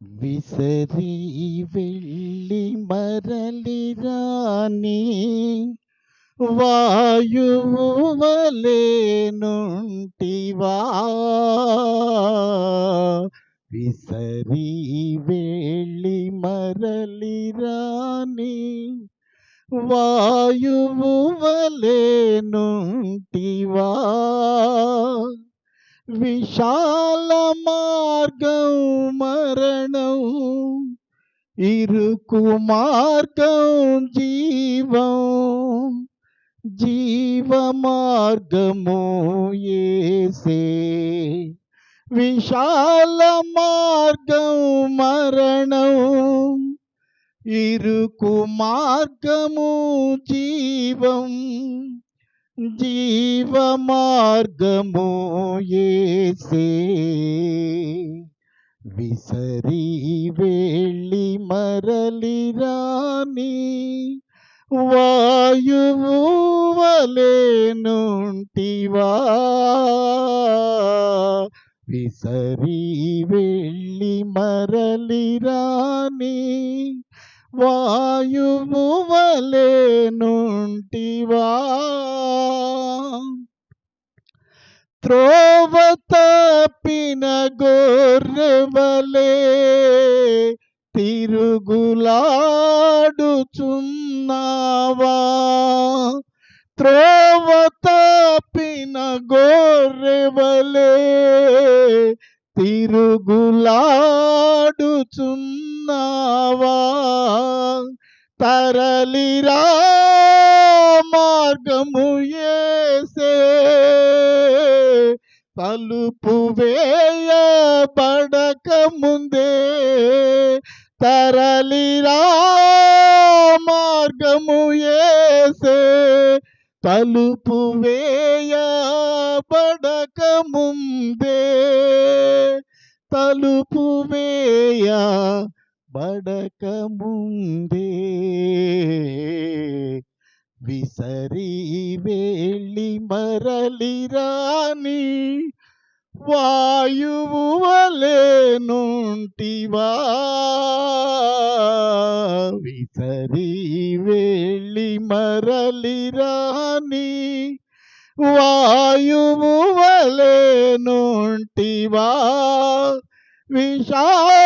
విసరి వెళ్ళి మరలి రాని వాయువు వలెనుంటివా విసరి వెళ్ళి మరలి రాని వాయువు వలెనుంటివా విశాల మార్గం మరణం ఇరుకు మార్గం జీవం జీవ మార్గము ఏసే విశాల మార్గం మరణం ఇరుకు మార్గము జీవం జీవ మార్గము ఏసే. విసరి వెళ్ళి మరలి రాని వాయువు వలెనుంటివా విసరి వెళ్ళి మరలి రాని వాయువు వలే నుంటివా? త్రోవ తప్పిన గొర్రెవలే తిరుగులాడుచున్నావా? త్రోవ తప్పిన గొర్రెవలే తిరుగులాడుచున్నావా తరలిరా మార్గము ఏసే. తలుపు వేయబడక ముందే తరలిరా మార్గము ఏసే. తలుపు వేయబడక ముందే తలుపు వేయ పడక ముందే విసరి వెళ్ళి మరలి రాని వాయువు వలెనుంటివా విసరి వెళ్ళి మరలి రాని వాయువు వలెనుంటివా విశాల మార్గం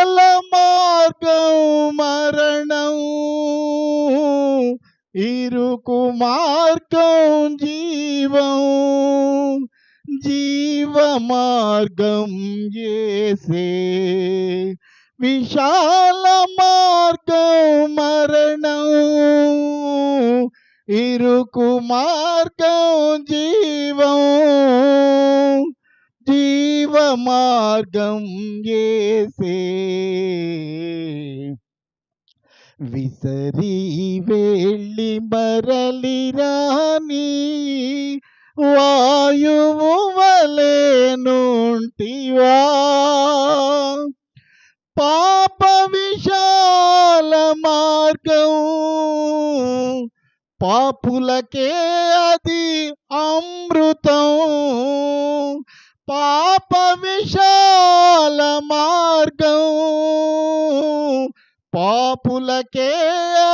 ఇరుకు మార్గం జీవం జీవ మార్గం చేసే విశాల మార్గం మరణం ఇరుకు మార్గం జీవం జీవ మార్గం చేసే విసరి వెళ్ళి మరలి రాని వాయువు వలెనుంటివా పాప విశాల మార్గం పాపులకే అది అమృతం. పాప విశాల మార్గం పాపులకే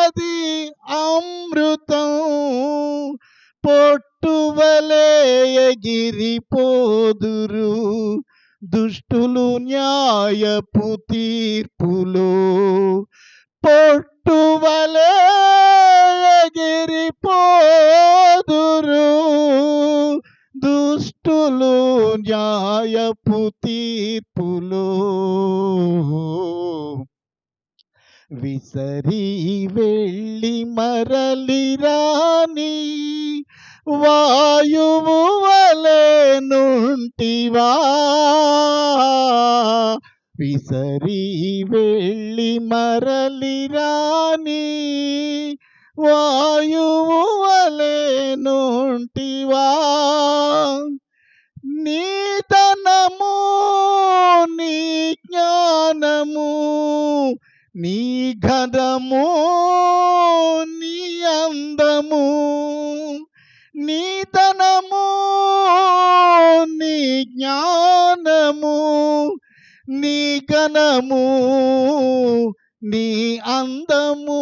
అది అమృతం. పొట్టువలే ఎగిరిపోదురు. దుష్టులు న్యాయపు తీర్పులో విసరి వెళ్ళి మరలి రాని వాయువు వలెనుంటివా విసరి వెళ్ళి మరలి రాని వాయువు వలెనుంటివా నీతనము నీ జ్ఞానము నీ ఘనము నీ అందము నీతనము నీ జ్ఞానము నీ ఘనము నీ అందము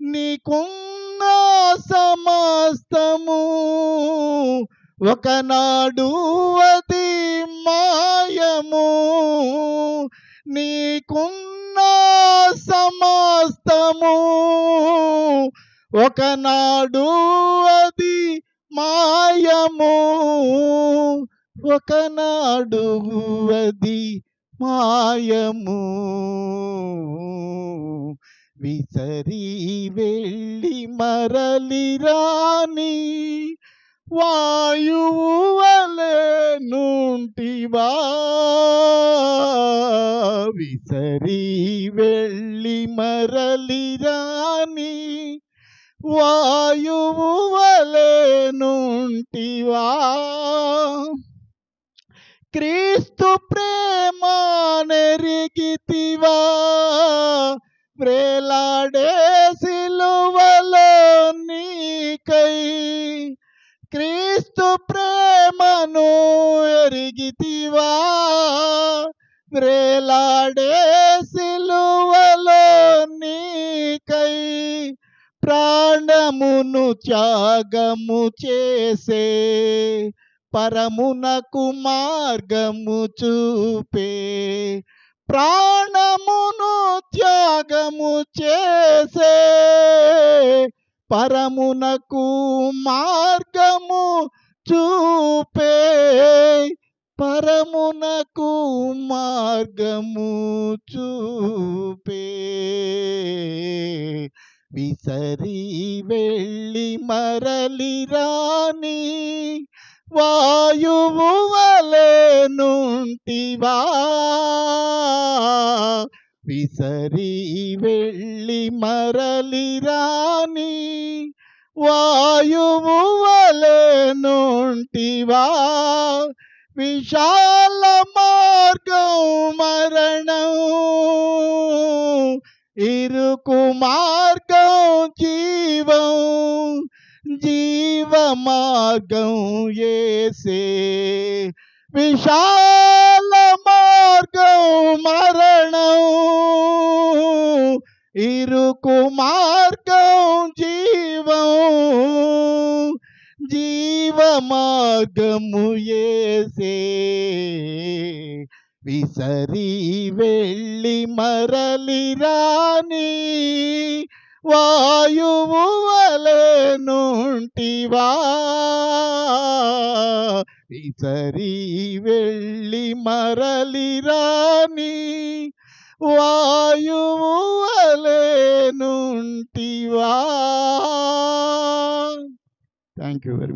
నీకున్న సమస్తము. ఒకనాడు అది మాయము నీకున్న సమస్తము ఒకనాడు అది మాయము. ఒకనాడు అది మాయము. విసరి వెళ్ళి మరలి రాని వాయువు వలె నుంటివా విసరి వెళ్ళి మరలి రాని వాయువు వలె నుంటివా క్రీస్తు ప్రేమ నెరిగితివా వ్రేలాడే సిలువలో క్రీస్తు ప్రేమను ఎరిగితివా? వ్రేలాడే సిలువలో నీకై ప్రాణమును త్యాగము చేసే పరమునకు మార్గము చూపే ప్రాణమును త్యాగము చేసే పరమునకు మార్గము చూపే. పరమునకు మార్గము చూపే. విసరి వెళ్ళి మరలి రాని వాయువు వలె నుంటివా విసరి వెళ్ళి మరలి రాని వాయువు వలె నుంటివా విశాల మార్గం మరణం ఇరుకు మార్గం జీవం జీవ మార్గం ఏసే విశాల మార్గం మార్గం మరణం. ఇరుకు మార్గం జీవం. జీవ మార్గము ఏసే. విసరి వెళ్ళి మరలి రాని వాయువు వలె నుంటివా. విసరి వెళ్ళి మరలి రాని వాయువు అలేనుంటివా థ్యాంక్ యూ వెరీ మచ్